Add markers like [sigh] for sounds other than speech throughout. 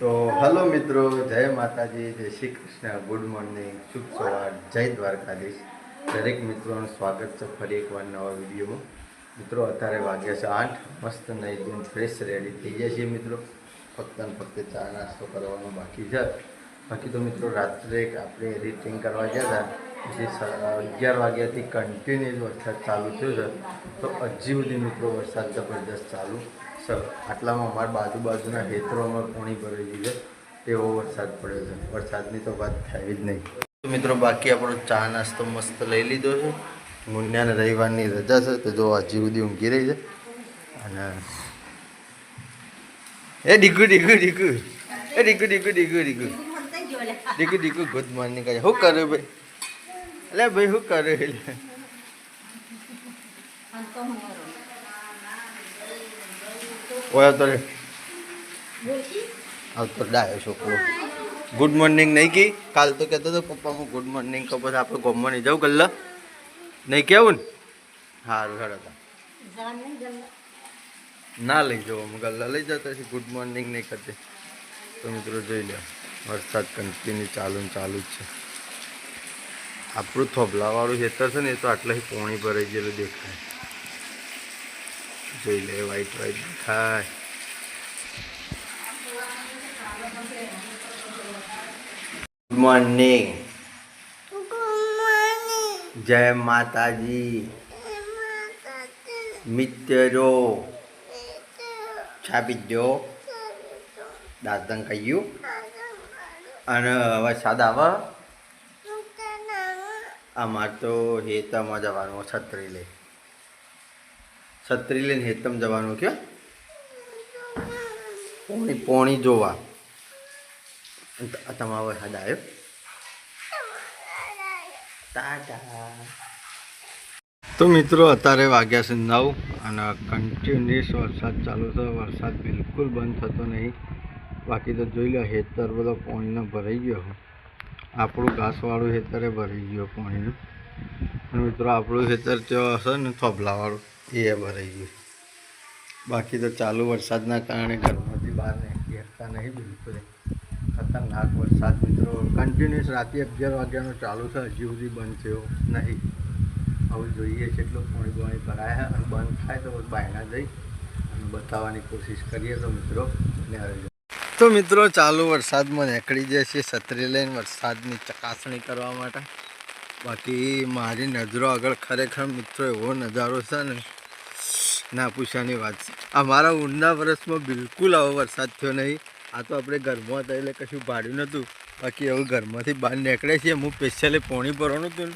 તો હલો મિત્રો, જય માતાજી, જય શ્રી કૃષ્ણ, ગુડ મોર્નિંગ, શુભ સવાર, જય દ્વારકાધીશ. દરેક મિત્રોનું સ્વાગત છે ફરી એકવાર નવા વિડીયોમાં. મિત્રો, અત્યારે વાગ્યા છે આઠ, મસ્ત નહીં ધોઈને ફ્રેશ રેડી થઈ ગયા છીએ મિત્રો. ફક્ત ફક્ત ચા નાસ્તો કરવાનો બાકી છે. બાકી તો મિત્રો, રાત્રે આપણે એડિટિંગ કરવા ગયા હતા. પછી અગિયાર વાગ્યાથી કન્ટિન્યુઅસ વરસાદ ચાલુ થયો છે. તો હજી સુધી મિત્રો વરસાદ જબરદસ્ત ચાલુ છે આટલામાં અમારા બાજુ બાજુના ખેતરોમાં પાણી ભરાઈ ગયું છે. એવો વરસાદ પડ્યો છે. વરસાદની તો વાત થાય જ નહીં. મિત્રો, બાકી આપણો ચા નાસ્તો મસ્ત લઈ લીધો છે. મુન્યાને રવિવારની રજા છે, તો જો હજી સુધી ઊંઘી રહી છે. અને એ ડીકુ ડીકુ ડીકુ. એ ડીકુ ડીકુ ડીકુ ડીકુ. ડીકુ ડીકુ ગુડ મોર્નિંગ કહે શું કરે ભાઈ? એટલે ભાઈ, શું કરે? એટલે ઓય તો રે. આવતો ડાયો છોકરો. ગુડ મોર્નિંગ નહીં કી કાલ તો કહેતો હતો પપ્પા હું ગુડ મોર્નિંગ કહું પછી આપણે ગમવા નહીં જાઉં ગલ્લા? નહીં કેવું ને? સારું હેડો હતા ના લઈ જાઓ અમે ગલ્લા લઈ જતા પછી ગુડ મોર્નિંગ નહીં કરતી તો મિત્રો જોઈ લો વરસાદ કન્ટિન્યુ ચાલુ ને ચાલુ જ છે. આપણું થોભલાવાળું ખેતર છે ને એ તો આટલા પોણી ભરાઈ ગયેલું દેખાય. જોઈ લે વ્હાઈટ વ્હાઈટ દેખાય ગુડ મોર્નિંગ જય માતાજી. મિત્રો છાપી દો. દાદન કહ્યું. અને હવે સાદા આવે અમાર તો હેતમાં જવાનું, છત્રી લઈ. છત્રી લઈને હેતમ જવાનું કે પોણી પોણી જોવા. તમારો વરસાદ આવ્યો. તો મિત્રો, અત્યારે વાગ્યા છે નવ અને કન્ટિન્યુઅસ વરસાદ ચાલુ છે. વરસાદ બિલકુલ બંધ થતો નહીં. બાકી તો જોઈ લો હેતર બધો પાણીનો ભરાઈ ગયો. આપણું ઘાસવાળું હેતરે ભરાઈ ગયો પાણીનું. મિત્રો, આપણું હેતર ત્યાં હશે ને, થોભલાવાળું. એ ભરાઈ ગયું બાકી તો ચાલુ વરસાદના કારણે ઘરમાંથી બહાર નીકળતા નહીં બિલકુલ. ખતરનાક વરસાદ મિત્રો. કન્ટિન્યુઅસ રાતે અગિયાર વાગ્યાનો ચાલુ છે, હજી સુધી બંધ થયો નહીં. હવે જોઈએ કેટલું પાણી પાણી ભરાય છે અને બંધ થાય તો બાયના જઈ અને બતાવવાની કોશિશ કરીએ તો મિત્રો તો મિત્રો, ચાલુ વરસાદમાં નીકળી જાય છે છત્રી લઈને વરસાદની ચકાસણી કરવા માટે. બાકી મારી નજરો આગળ ખરેખર મિત્રો એવો નજારો છે ને ના પૂછવાની વાત છે. અમારા ઊંડા વર્ષમાં બિલકુલ આવો વરસાદ થયો નહીં. આ તો આપણે ઘરમાં હતા એટલે કશું ભાડ્યું નહોતું. બાકી હવે ઘરમાંથી બહાર નીકળે છીએ હું સ્પેશિયલી પોણી ભરવાનું હતું ને,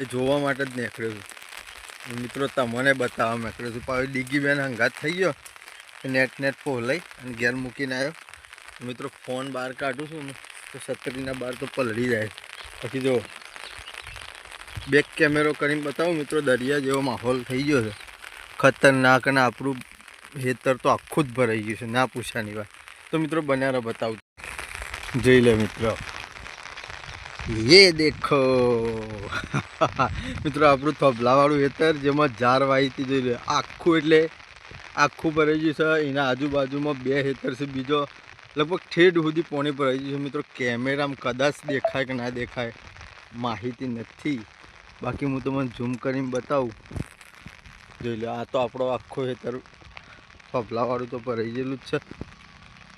એ જોવા માટે જ નીકળ્યો છું. મિત્રો, તમને બતાવવા નીકળ્યો છું. પાછું ડીગી બેન હંગાત થઈ ગયો. નેટ નેટ પોલાઈ અને ઘેર મૂકીને આવ્યો. મિત્રો, ફોન બહાર કાઢું છું ને, તો સત્તરીના બહાર તો પલળી જાય. પછી જો બેક કેમેરો કરીને બતાવું, મિત્રો, દરિયા જેવો માહોલ થઈ ગયો છે. ખતરનાક અને આપણું હેતર તો આખું જ ભરાઈ ગયું છે, ના પૂછાની વાત. તો મિત્રો બનારો બતાવું. જોઈ લે મિત્રો. એ દેખો. [laughs] મિત્રો, આપણું થોભલાવાળું હેતર જેમાં ઝાર વાહીથી જોઈ લે. આખું એટલે આખું ભરાઈ ગયું છે. એના આજુબાજુમાં બે હેતર છે. બીજો લગભગ ઠેઠ સુધી પોણી ભરાઈ ગયું છે. મિત્રો, કેમેરામાં કદાચ દેખાય કે ના દેખાય, માહિતી નથી. બાકી હું તમને ઝૂમ કરીને બતાવું. જોઈ લો, આ તો આપણો આખો હેતર ફફલાવાળું તો ભરાઈ ગયેલું જ છે.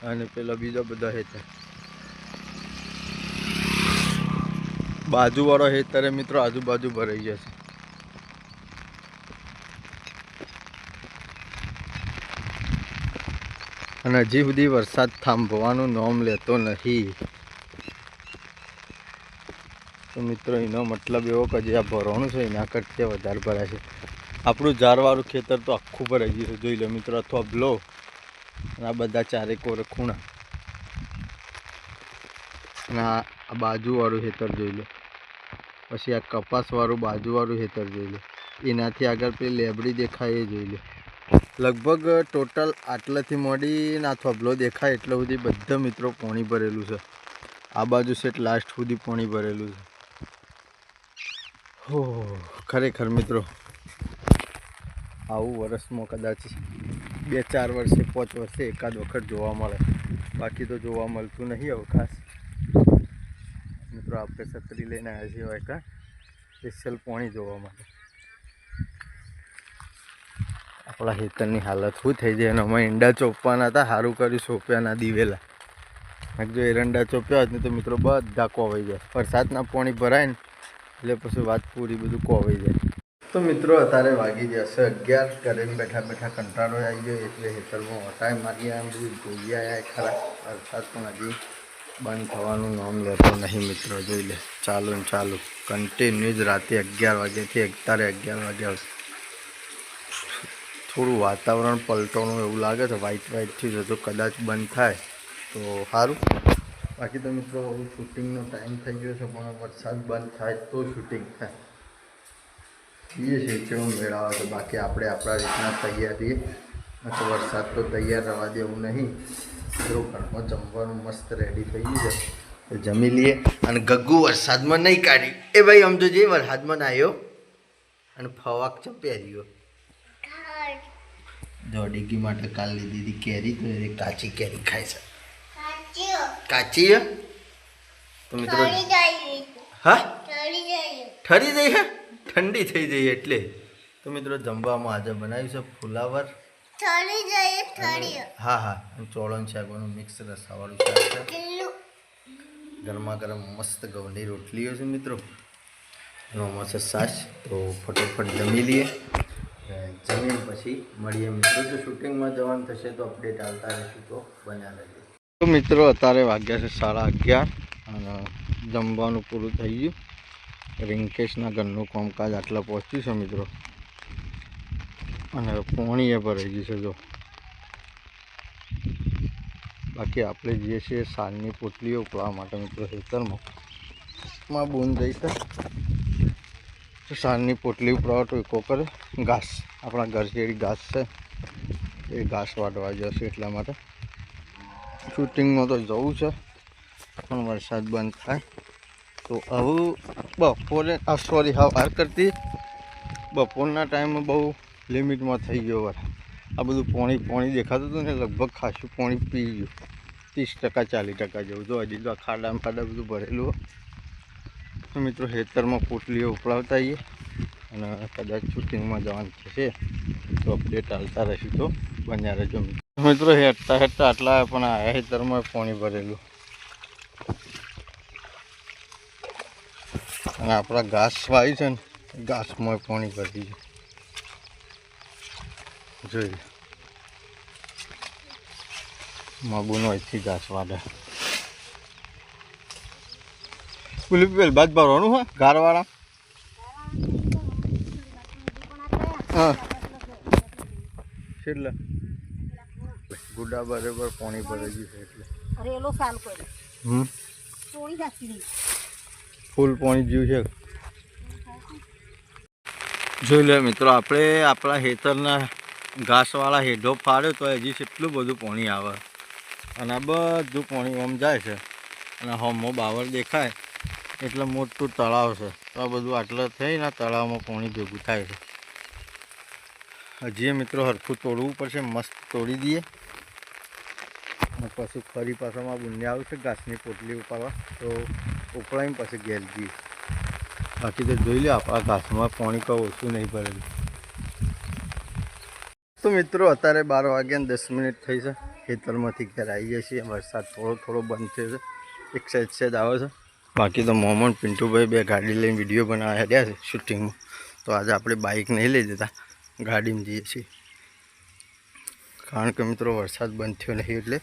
અને પેલા બીજા બધા હેતર બાજુવાળો હેતરે મિત્રો આજુબાજુ ભરાઈ ગયા છે. અને હજી સુધી વરસાદ થાંભવાનું નોમ લેતો નથી તો મિત્રો, એનો મતલબ એવો કે જે આ ભરવાનું છે, એના કરતાં વધારે ભરાય છે. આપણું ઝાડવાળું ખેતર તો આખું ભરાઈ ગયું જોઈ લો મિત્રો અથવા બ્લો અને આ બધા ચારે કોર ખૂણા. અને આ બાજુવાળું ખેતર જોઈ લો. પછી આ કપાસવાળું બાજુવાળું ખેતર જોઈ લો. એનાથી આગળ પેલી લેબડી દેખાય એ જોઈ લો. લગભગ ટોટલ આટલાથી મોડીને આ થોભલો દેખાય એટલે સુધી બધા મિત્રો પોણી ભરેલું છે. આ બાજુ સેટ લાસ્ટ સુધી પોણી ભરેલું છે. હો ખરેખર મિત્રો આવું વર્ષમાં કદાચ બે ચાર વર્ષે, પાંચ વર્ષે એકાદ વખત જોવા મળે. બાકી તો જોવા મળતું નહીં હવે ખાસ. મિત્રો, આપણે છત્રી લઈને આવ્યા છીએ હોય કાં સ્પેશિયલ પાણી જોવા માટે. આપણા હેતરની હાલત શું થઈ જાય અને અમે ઈંડા ચોપવાના હતા સારું કર્યું સોંપ્યાના દિવેલા. જો એરંડા ચોપ્યા હોત ને તો મિત્રો બધા કોવાઈ જાય. વરસાદના પાણી ભરાય ને, એટલે પછી વાત પૂરી બધું કોવાઈ જાય. તો મિત્રો અત્યારે વાગી જશે અગિયાર કરીને બેઠા બેઠા કંટાળો આવી ગયો એટલે હેતરમાં વટાઈ મારી આમ બધું ધોઈ આવ્યા ખરા વરસાદ પણ હજી બંધ થવાનું નામ લેતો નહીં મિત્રો જોઈ લે ચાલુ ને ચાલુ કન્ટિન્યુ જ રાતે અગિયાર વાગ્યાથી અત્યારે અગિયાર વાગ્યા થોડું વાતાવરણ પલટોનું એવું લાગે છે વ્હાઈટ વ્હાઈટથી જતો કદાચ બંધ થાય તો સારું બાકી તો મિત્રો હવે શૂટિંગનો ટાઈમ થઈ ગયો છે, પણ વરસાદ બંધ થાય તો શૂટિંગ થાય। એ છે કેવો મેળ આવે છે બાકી આપણે આપણા રીતના તૈયાર રહીએ. તો વરસાદ તો તૈયાર રહેવા દેવું નહીં. જો ઘરમાં જમવાનું મસ્ત રેડી થઈ ગયું છે. જમી લઈએ. અને ગગ્ગુ વરસાદમાં નહીં કાઢી. એ ભાઈ આમ તો જે વરસાદમાં ના આવ્યો અને ફવાક ચપ્યા રહ્યો જો ડીગી માટે કાલ લીધી હતી કેરી તો એ કાચી કેરી ખાય છે. કાચી? તો મિત્રો હા? ઠરી જઈ હે? ઠંડી થઈ જઈ એટલે. તો મિત્રો જમવામાં આજે બનાવ્યું છે ફુલાવર. હા હા અને ચોળણ શાકનું મિક્સ રસાવાળું શાક છે. ગરમા ગરમ મસ્ત ગવની રોટલીઓ છે મિત્રો. એમાં છે સાસ તો ફટોફટ જમી લઈએ. જમીન પછી મળીએ મિત્રો. જો શૂટિંગમાં જવાનું થશે તો અપડેટ આવતા રહેશું તો બન્યા રહેજો. તો મિત્રો અત્યારે વાગ્યા છે સાડા અગિયાર. અને જમવાનું પૂરું થઈ ગયું. રિંકેશના ઘરનું કામકાજ આટલા પહોંચ્યું છે મિત્રો. અને પોણીએ ભરાઈ ગયું છે, જો. બાકી આપણે જે છીએ સાલની પોટલીઓ ઉકળવા માટે મિત્રો ખેતરમાં. બૂન જઈ છે સાલની પોટલી ઉપડાવો તો એકો કરે. ઘાસ. આપણા ઘર ઘાસ છે. એ ઘાસ વાટવા જશે એટલા માટે. શૂટિંગમાં તો જવું છે, પણ વરસાદ બંધ થાય. તો આવું બપોરે, આ સોરી હા વાર કરતી. બપોરના ટાઈમે બહુ લિમિટમાં થઈ ગયો વાર. આ બધું પોણી પોણી દેખાતું હતું ને, લગભગ ખાસું પોણી પી ગયું. ત્રીસ ટકા, ચાલીસ ટકા જેવું. તો હજી તો આ ખાડામાં ખાડા બધું ભરેલું મિત્રો ખેતરમાં પોટલીઓ ઉપડાવતા આવીએ. અને કદાચ શૂટિંગમાં જવાનું થશે. તો અપડેટ આવતા રહીશું તો. બન્યા રહેજો મિત્રો હેઠતા હેઠતા આટલા પણ આ ખેતરમાં પાણી ભરેલું. અને આપણા ઘાસ વાવી છે ને ઘાસમાં પાણી ભરી છે. જોઈ મગુનો અહીંથી ઘાસ વાડે. પેલું પેલ બાદ ભરવાનું હા ગારવાળા હા. એટલે ગુડા બરાબર પાણી ગયું છે એટલે. સાલ હમ. નાખી દઈ ફૂલ પોઈન્ટ જ્યું છે. જોઈ લે મિત્રો, આપણે આપણા હેતરના ઘાસવાળા હેઢો ફાડ્યો તો હજી કેટલું બધું પાણી આવે. અને આ બધું પાણી આમ જાય છે. અને હોમો બાવર દેખાય, એટલે મોટું તળાવ છે. તો આ બધું આટલા થઈને તળાવમાં પાણી ભેગું થાય છે. હજી મિત્રો હરખું તોડવું પડશે, મસ્ત તોડી દઈએ. પછી ફરી પાછામાં બુન્ય આવશે ઘાસની પોટલી ઉપાડવા. તો ઉપાડીને પછી ઘેર જઈએ બાકી તો જોઈ લે આપણા ઘાસમાં પાણી કહું ઓછું નહીં ભરેલું તો મિત્રો અત્યારે બાર વાગ્યાને દસ મિનિટ થઈ છે. ખેતરમાંથી ઘેર આવી જાય છીએ. વરસાદ થોડો થોડો બંધ થયો છે. એક સેજ સેજ આવે છે. બાકી તો મોહમ્મદ પિન્ટુભાઈ બે ગાડી લઈને વીડિયો બનાવવા હેડ્યા છે શૂટિંગમાં. તો આજે આપણે બાઇક નહીં લઈ જતા. ગાડીમાં જઈએ છીએ. કારણ કે મિત્રો વરસાદ બંધ થયો નહીં એટલે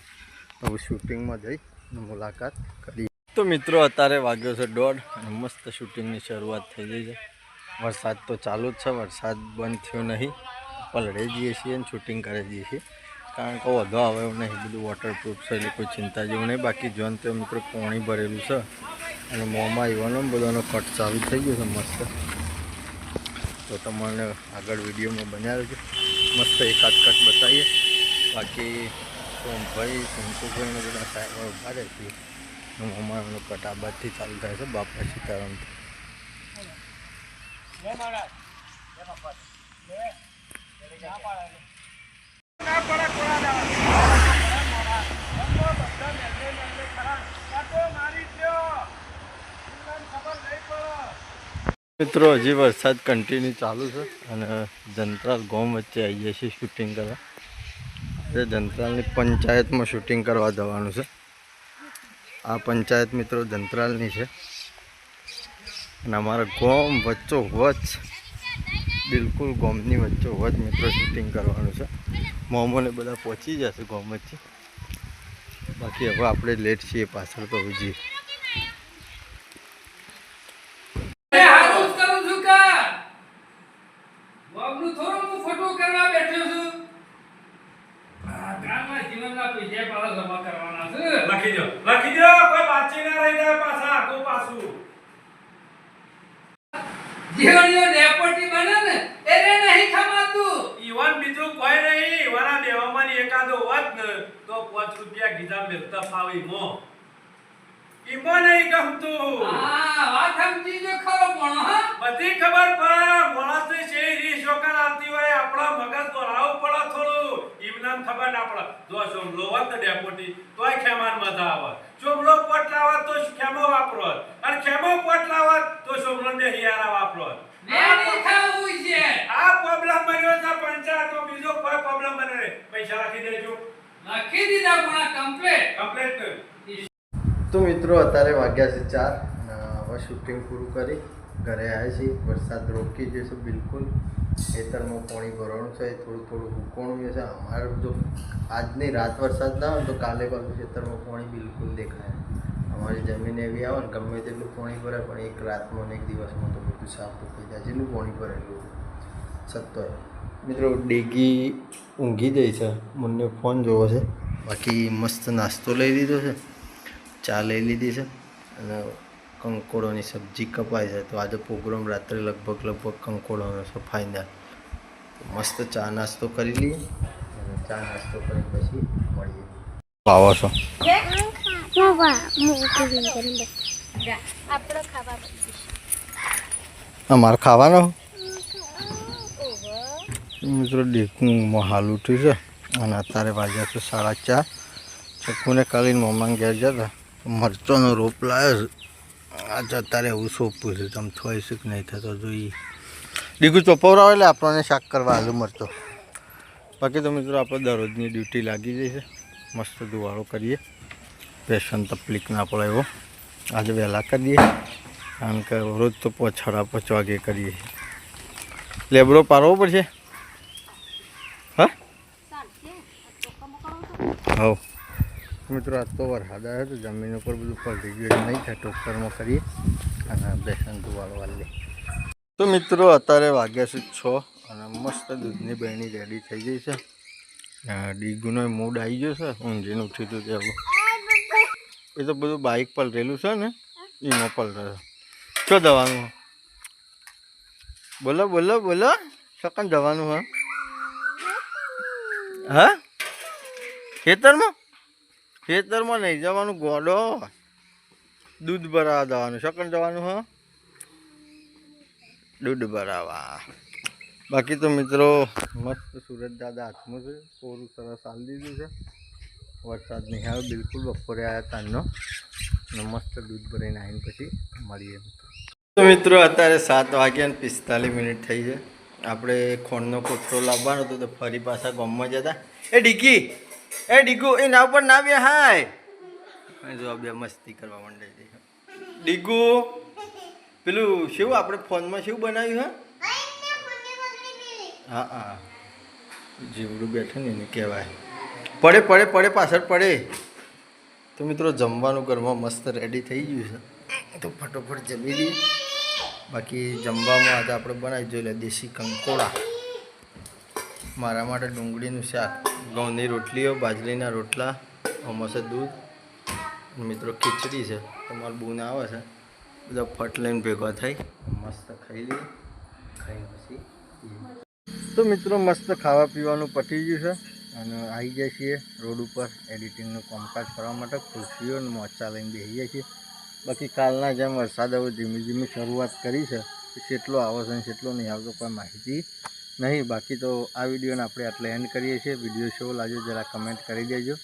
હવે શૂટિંગમાં જઈ મુલાકાત કરી તો મિત્રો, અત્યારે વાગ્યો છે દોઢ. અને મસ્ત શૂટિંગની શરૂઆત થઈ ગઈ છે. વરસાદ તો ચાલુ જ છે, વરસાદ બંધ થયો નહીં. પલળે જઈએ છીએ અને શૂટિંગ કરી દઈએ છીએ. કારણ કે વધુ આવે એવું નહીં, બધું વોટરપ્રૂફ છે, એટલે કોઈ ચિંતા જેવું નહીં. બાકી જોન તો મિત્રો પાણી ભરેલું છે અને મોંમાં એવાનો બધાનો કટ ચાલુ થઈ ગયો છે, મસ્ત. તો તમને આગળ વિડીયોમાં બનાવ્યો છે મસ્ત એકાદ કટ બતાવીએ. બાકી સોમભાઈ પિન્ટુભાઈને બધા સાહેબ ઊભા રહે અમારાનો કટ આ ચાલુ થાય છે બાપા સીતારામ મિત્રો હજી વરસાદ કન્ટિન્યુ ચાલુ છે અને જંત્રાલ ગોમ વચ્ચે આવીએ છીએ શૂટિંગ કરવા. એ જંત્રાલની પંચાયતમાં શૂટિંગ કરવા જવાનું છે. આ પંચાયત મિત્રો જંત્રાલની છે. અને અમારા ગોમ વચ્ચો વચ બિલકુલ ગોમની વચ્ચો વચ મિત્રો શૂટિંગ કરવાનું છે. મોમોને બધા પહોંચી જશે ગોમ વચ્ચે. બાકી હવે આપણે લેટ છીએ, પાછળ તો હજી અરે હારું જ કરું છું કા બાબનું થોડું હું ફોટો કરવા બેઠો છું આ ગામમાં જીવનના પૈસા પાછા જમા કરવાના છે લખી દો લખી દો કોઈ બાચી ના રહી જાય પાછા આખું પાછું જીવનીઓ ડેપોટી બને ને એને નહીં ખમાતું ઈવન બીજું કોઈ નહીં. ઈવના દેવામાં એકાદો હોત ને તો પાંચ રૂપિયા ગીધા મેલતા ફાવી મો ઈમો નહીં ગમતું. હા વાત સમજી જો ખરો પણ હા. બધી ખબર પડે. માણસને છે રી શોકર આવતી હોય આપણા મગજ દોડાવવું પડે થોડું. ઈમનામ ખબર ના પડે. જો સોમલો હોત ને ડેપોટી તોય ખેમાન મજા આવે સોમલો પોટ લાવત તો ખેમો વાપરો અને ખેમો પોટ લાવત તો સોમલો ને હિયારા વાપરો ને ખાવું છે. આ પ્રોબ્લેમ બન્યો છે પંચાયતનો બીજો કોઈ પ્રોબ્લેમ બને નહીં. પૈસા રાખી દેજો લખી દીધા પણ આ કમ્પ્લેટ કમ્પ્લેટ તો મિત્રો અત્યારે વાગ્યા છે ચાર અને હવે શૂટિંગ પૂરું કરી. ઘરે આવ્યા છીએ. વરસાદ રોકી જશે બિલકુલ. ખેતરમાં પાણી ભરવાનું છે. થોડું થોડું હુકોણું છે. અમારે જો આજની રાત વરસાદ ના હોય તો કાલે પાછું ખેતરમાં પાણી બિલકુલ દેખાય અમારી જમીન એવી આવે ને ગમે તેટલું પાણી ભરાય પણ એક રાતમાં ને એક દિવસમાં તો બધું સાફ થઈ જાય. જેટલું પાણી ભરેલું સત્તર મિત્રો ડેગી ઊંઘી જાય છે. મને ફોન જોવો છે. બાકી મસ્ત નાસ્તો લઈ લીધો છે ચા લઈ લીધી છે અને કંકોડોની સબ્જી કપાય છે. તો આજે પ્રોગ્રામ રાત્રે લગભગ લગભગ કંકોડોનો છે ફાઇનલ મસ્ત ચા નાસ્તો કરી લઈએ અને ચા નાસ્તો કરી પછી મળીએ. આવો છો? આપણે અમારે ખાવાનો? મિત્રો ડીકુમાં હાલ ઉઠ્યું છે. અને અત્યારે વાગ્યા છે સાડા ચાર. ચક્કુને કાલીને મમ્માને ઘેર જતા મરચોનો રોપ લાવ્યો આજે અત્યારે એવું સોંપ્યું છે તમે થોઈ શીખ નહીં થતો જોઈએ ડીગું ચોપવરાવે એટલે આપણને શાક કરવા આલુ મરચો. બાકી તો મિત્રો આપણે દરરોજની ડ્યુટી લાગી છે. મસ્ત ધુવાળો કરીએ. પેશન તકલીફ ના પડે એવો. આજે વહેલા કરીએ. કારણ કે રોજ તો સાડા પાંચ વાગે કરીએ. લેબડો પારવો પડશે હા ચાલશે. આ ચોખ્ખામાં કરો તો. હવ. મિત્રો, આજ તો વરસાદ આવ્યો તો જમીન ઉપર બધું પલટી ગયું નહીં થાય ટોકરમાં કરીએ અને બેસન ધુવાળો વાળી તો મિત્રો, અત્યારે વાગ્યા છે છ અને મસ્ત દૂધની બહેણી રેડી થઈ ગઈ છે. ડીગુનો મૂડ આવી ગયો છે, ઊંઘીને ઉઠી હતું તે એ તો બધું બાઇક પલટેલું છે ને એમાં પલટે છે શું દવાનું? બોલો બોલો બોલો. સકન દવાનું, હા? હા? ખેતરમાં? ખેતરમાં નહીં, જવાનું ગોડો. દૂધ ભરાવા જવાનું. શકન જવાનું, હા? દૂધ ભરાવા. બાકી તો મિત્રો, મસ્ત સુરત દાદા હાથમાં છે. કોરું સરસ હાલ દીધું છે. વરસાદ નહીં આવ્યો બિલકુલ બપોરે આવ્યા તાનનો અને મસ્ત દૂધ ભરાઈને આવીને પછી મળીએ. તો મિત્રો, અત્યારે સાત વાગ્યા પિસ્તાલીસ મિનિટ થઈ છે. આપણે ખોણનો કોઠરો લાવવાનો હતો, તો ફરી પાછા ગામમાં જતા. એ ડીકી! એ ડીગુ એ ના ઉપર ના બે હાય. જો બે મસ્તી કરવા માંડે છે. ડીગુ પેલું શું આપણે ફોનમાં શું બનાવ્યું હા? હા હા. જીવડું બેઠું ને એને કહેવાય. પડે પડે પડે પાછળ પડે. તો મિત્રો જમવાનું ઘરમાં મસ્ત રેડી થઈ ગયું છે. તો ફટોફટ જમી લઈએ. બાકી જમવામાં આજે આપણે બનાવી જોઈએ દેશી કંકોડા. મારા માટે ડુંગળીનું શાક. ઘઉંની રોટલીઓ, બાજરીના રોટલા અમસે દૂધ. મિત્રો ખીચડી છે. તમારું બૂન આવે છે. બધા ફટ લઈને ભેગા થઈ, મસ્ત ખાઈ લઈએ. ખાઈ પછી તો મિત્રો મસ્ત ખાવા પીવાનું પતી ગયું છે. અને આવી જાય છીએ રોડ ઉપર એડિટિંગનું કામકાજ કરવા માટે. ખુરશીઓ અને મોચા લઈને બેસી જાય છીએ. બાકી કાલના જેમ વરસાદ હવે ધીમે ધીમે શરૂઆત કરી છે. કેટલો આવે છે કેટલો નહીં આવતો કોઈ માહિતી નહીં, બાકી તો આ વિડીયોને આપણે આટલે એન્ડ કરીએ છીએ. વીડિયો શો લાગ્યો જરા કમેન્ટ કરી દેજો.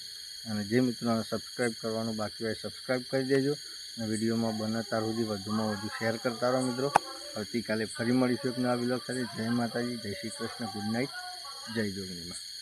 અને જે મિત્રોને સબસ્ક્રાઈબ કરવાનું બાકી હોય સબસ્ક્રાઈબ કરી દેજો. અને વિડીયોમાં બને ત્યાર સુધી વધુમાં વધુ શેર કરતા રહો મિત્રો. આવતીકાલે ફરી મળીશું એક નવા વિલોક સાથે. જય માતાજી, જય શ્રી કૃષ્ણ. ગુડ નાઇટ જય જોગણીમાં.